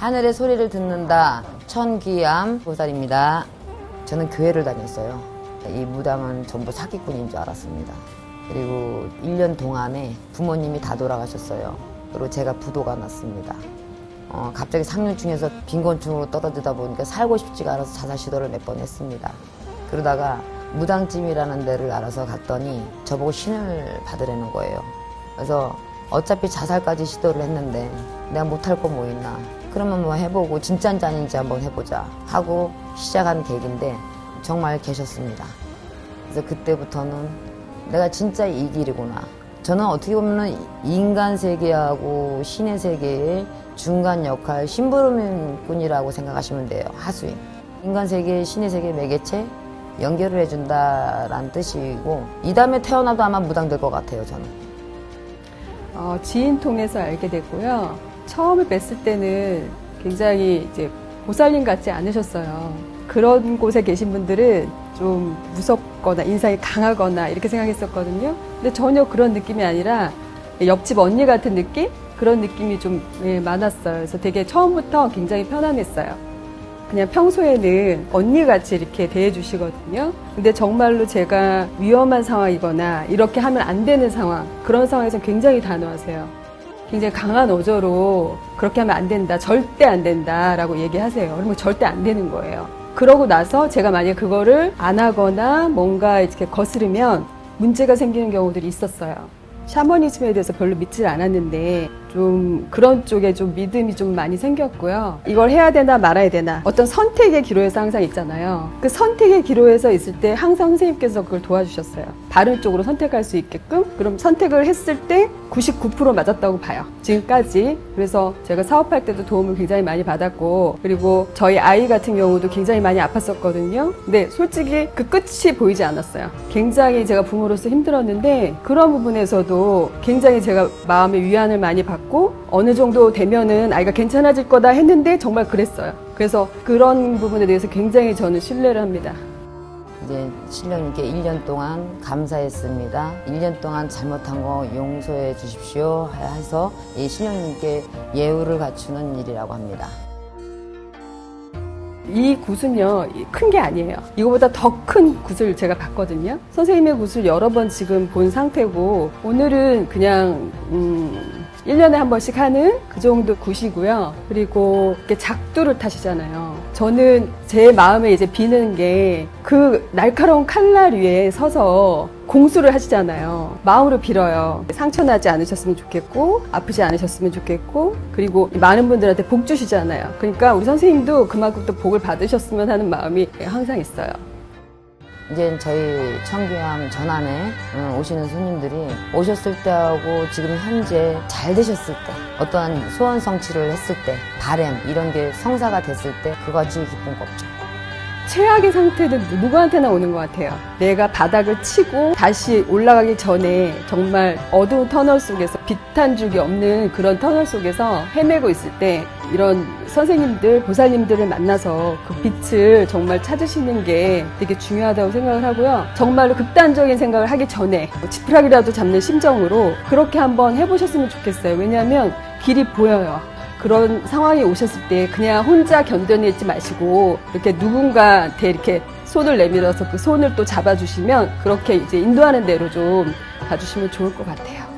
하늘의 소리를 듣는다. 천귀암 보살입니다. 저는 교회를 다녔어요. 이 무당은 전부 사기꾼인 줄 알았습니다. 그리고 1년 동안에 부모님이 다 돌아가셨어요. 그리고 제가 부도가 났습니다. 어, 갑자기 상류층에서 빈곤층으로 떨어지다 보니까 살고 싶지가 않아서 자살 시도를 몇 번 했습니다. 그러다가 무당집이라는 데를 알아서 갔더니 저보고 신을 받으라는 거예요. 그래서 어차피 자살까지 시도를 했는데 내가 못할 거 뭐 있나. 그러면 뭐 해보고 진짜인지 아닌지 한번 해보자 하고 시작한 계기인데 정말 계셨습니다. 그래서 그때부터는 내가 진짜 이 길이구나. 저는 어떻게 보면 인간 세계하고 신의 세계의 중간 역할, 심부름꾼이라고 생각하시면 돼요. 하수인. 인간 세계, 신의 세계 매개체 연결을 해준다라는 뜻이고 이 다음에 태어나도 아마 무당될 것 같아요. 저는. 어, 지인 통해서 알게 됐고요. 처음에 뵀을 때는 굉장히 이제 보살님 같지 않으셨어요. 그런 곳에 계신 분들은 좀 무섭거나 인상이 강하거나 이렇게 생각했었거든요. 근데 전혀 그런 느낌이 아니라 옆집 언니 같은 느낌? 그런 느낌이 좀 예, 많았어요. 그래서 되게 처음부터 굉장히 편안했어요. 그냥 평소에는 언니같이 이렇게 대해주시거든요. 근데 정말로 제가 위험한 상황이거나 이렇게 하면 안 되는 상황, 그런 상황에서 굉장히 단호하세요. 굉장히 강한 어조로 그렇게 하면 안 된다, 절대 안 된다 라고 얘기하세요. 그러면 절대 안 되는 거예요. 그러고 나서 제가 만약에 그거를 안 하거나 뭔가 이렇게 거스르면 문제가 생기는 경우들이 있었어요. 샤머니즘에 대해서 별로 믿질 않았는데 좀 그런 쪽에 좀 믿음이 좀 많이 생겼고요. 이걸 해야 되나 말아야 되나 어떤 선택의 기로에서 항상 있잖아요. 그 선택의 기로에서 있을 때 항상 선생님께서 그걸 도와주셨어요. 바른 쪽으로 선택할 수 있게끔 그럼 선택을 했을 때 99% 맞았다고 봐요. 지금까지 그래서 제가 사업할 때도 도움을 굉장히 많이 받았고 그리고 저희 아이 같은 경우도 굉장히 많이 아팠었거든요. 근데 솔직히 그 끝이 보이지 않았어요. 굉장히 제가 부모로서 힘들었는데 그런 부분에서도 굉장히 제가 마음의 위안을 많이 받고 어느 정도 되면은 아이가 괜찮아질 거다 했는데 정말 그랬어요. 그래서 그런 부분에 대해서 굉장히 저는 신뢰를 합니다. 이제 신령님께 1년 동안 감사했습니다. 1년 동안 잘못한 거 용서해 주십시오 해서 이 신령님께 예우를 갖추는 일이라고 합니다. 이 굿은요, 큰 게 아니에요. 이거보다 더 큰 굿을 제가 봤거든요. 선생님의 굿을 여러 번 지금 본 상태고, 오늘은 그냥, 음, 1년에 한 번씩 하는 그 정도 굿이고요. 그리고 이렇게 작두를 타시잖아요. 저는 제 마음에 이제 비는 게 그 날카로운 칼날 위에 서서 공수를 하시잖아요. 마음으로 빌어요. 상처나지 않으셨으면 좋겠고, 아프지 않으셨으면 좋겠고, 그리고 많은 분들한테 복 주시잖아요. 그러니까 우리 선생님도 그만큼 또 복을 받으셨으면 하는 마음이 항상 있어요. 이제 저희 청귀암 전안에 어, 오시는 손님들이 오셨을 때하고 지금 현재 잘 되셨을 때 어떠한 소원 성취를 했을 때 바램 이런 게 성사가 됐을 때 그거같이 기쁜 거 없죠. 최악의 상태는 누구한테나 오는 것 같아요. 내가 바닥을 치고 다시 올라가기 전에 정말 어두운 터널 속에서 빛한 줄기 없는 그런 터널 속에서 헤매고 있을 때 이런 선생님들, 보살님들을 만나서 그 빛을 정말 찾으시는 게 되게 중요하다고 생각을 하고요. 정말로 극단적인 생각을 하기 전에 뭐 지푸라기라도 잡는 심정으로 그렇게 한번 해보셨으면 좋겠어요. 왜냐하면 길이 보여요. 그런 상황이 오셨을 때 그냥 혼자 견뎌내지 마시고 이렇게 누군가한테 이렇게 손을 내밀어서 그 손을 또 잡아주시면 그렇게 이제 인도하는 대로 좀 봐주시면 좋을 것 같아요.